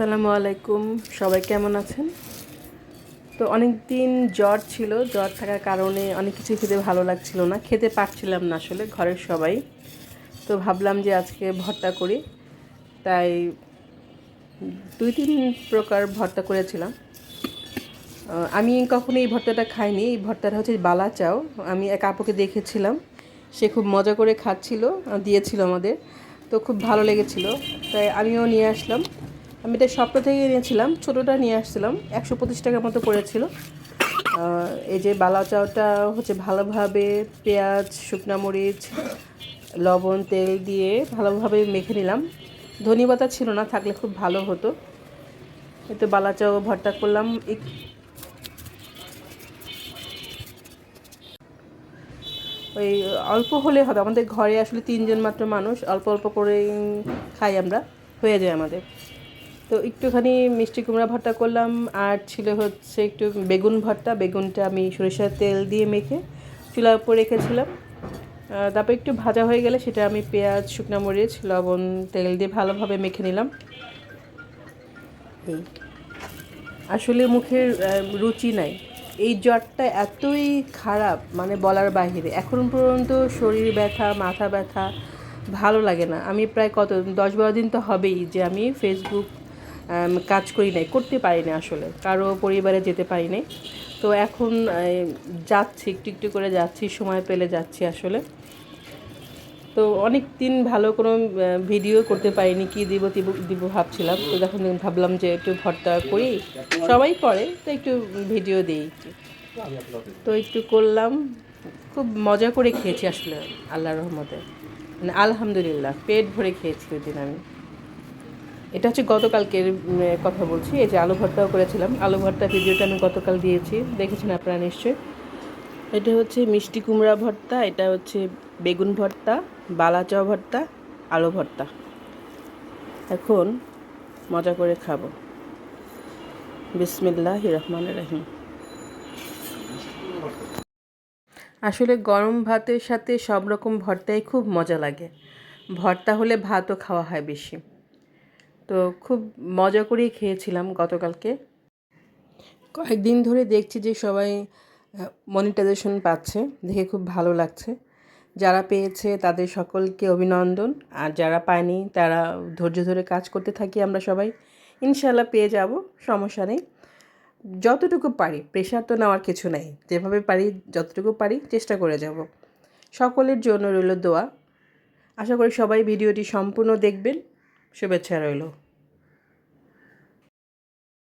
আসসালামু আলাইকুম। সবাই কেমন আছেন? তো অনেক দিন জ্বর ছিল। জ্বর থাকার কারণে অনেক কিছু খেতে ভালো লাগছিল না। খেতে পারছিলাম না আসলে ঘরের সবাই। তো ভাবলাম যে আজকে ভর্তা করি। তাই দুই, তিন প্রকার ভর্তা করেছিলাম। আমি কখনো এই ভর্তাটা খাইনি। এই ভর্তাটা হচ্ছে বালা চাও। আমি এক আপুকে দেখেছিলাম। সে খুব মজা করে খাচ্ছিল, দিয়েছিল আমাদের। তো খুব ভালো লেগেছিল। তাই আমিও নিয়ে আসলাম। আমি এটা সপ্তাহ থেকে নিয়েছিলাম ছোটোটা নিয়ে আসছিলাম। একশো পঁচিশ টাকার মতো পড়েছিল। এই যে বালা চাউটা হচ্ছে ভালোভাবে পেঁয়াজ, শুকনা মরিচ, লবণ, তেল দিয়ে ভালোভাবে মেখে নিলাম। ধনি পাতা ছিল না, থাকলে খুব ভালো হতো। এতে বালা চাও ভর্তা করলাম। ওই অল্প হলে হবে। আমাদের ঘরে আসলে তিনজন মাত্র মানুষ। অল্প অল্প করে খাই আমরা। হয়ে যায় আমাদের। তো একটুখানি মিষ্টি কুমড়া ভর্তা করলাম, আর ছিল হচ্ছে একটু বেগুন ভর্তা। বেগুনটা আমি সরিষার তেল দিয়ে মেখে চুলার উপর রেখেছিলাম। তারপর একটু ভাজা হয়ে গেলে সেটা আমি পেঁয়াজ, শুকনো মরিচ, লবণ, তেল দিয়ে ভালোভাবে মেখে নিলাম। আসলে মুখের রুচি নাই। এই জ্বরটা এতই খারাপ মানে বলার বাহিরে এখন পর্যন্ত শরীর ব্যথা, মাথা ব্যথা, ভালো লাগে না। আমি প্রায় কত, দশ বারো দিন তো হবেই যে আমি ফেসবুক কাজ করি নাই, করতে পারি না আসলে, কারও পরিবারে যেতে পারি নাই। তো এখন যাচ্ছি, একটু একটু করে যাচ্ছি, সময় পেলে যাচ্ছি আসলে। তো অনেক দিন ভালো কোনো ভিডিও করতে পারিনি, কি দিব দিব ভাবছিলাম। তো যখন ভাবলাম যে একটু ভর্তা করি, সবাই করে, তো একটু ভিডিও দিই। তো একটু করলাম, খুব মজা করে খেয়েছি আসলে, আল্লাহর রহমতে। মানে আলহামদুলিল্লাহ, পেট ভরে খেয়েছি ওই দিন আমি। এটা হচ্ছে গতকালকের কথা বলছি, এই যে আলু ভর্তাও করেছিলাম। আলু ভর্তা ভিডিওটা আমি গতকাল দিয়েছি, দেখেছেন আপনারা নিশ্চয়ই। এটা হচ্ছে মিষ্টি কুমড়া ভর্তা, এটা হচ্ছে বেগুন ভর্তা, বালাচাও ভর্তা, আলু ভর্তা। এখন মজা করে খাব। বিসমিল্লাহ রহমান রহিম। আসলে গরম ভাতের সাথে সব রকম ভর্তাই খুব মজা লাগে। ভর্তা হলে ভাতও খাওয়া হয় বেশি। তো খুব মজা করেই খেয়েছিলাম গতকালকে। কয়েকদিন ধরে দেখছি যে সবাই মনিটাইজেশন পাচ্ছে, দেখে খুব ভালো লাগছে। যারা পেয়েছে তাদের সকলকে অভিনন্দন, আর যারা পায়নি তারা ধৈর্য ধরে কাজ করতে থাকি আমরা সবাই। ইনশাল্লাহ পেয়ে যাব, সমস্যা নেই। যতটুকু পারি প্রেশার তো নেওয়ার কিছু নেই। যেভাবে পারি, যতটুকু পারি, চেষ্টা করে যাব। সকলের জন্য রইল দোয়া। আশা করি সবাই ভিডিওটি সম্পূর্ণ দেখবেন। শুভেচ্ছা রইল।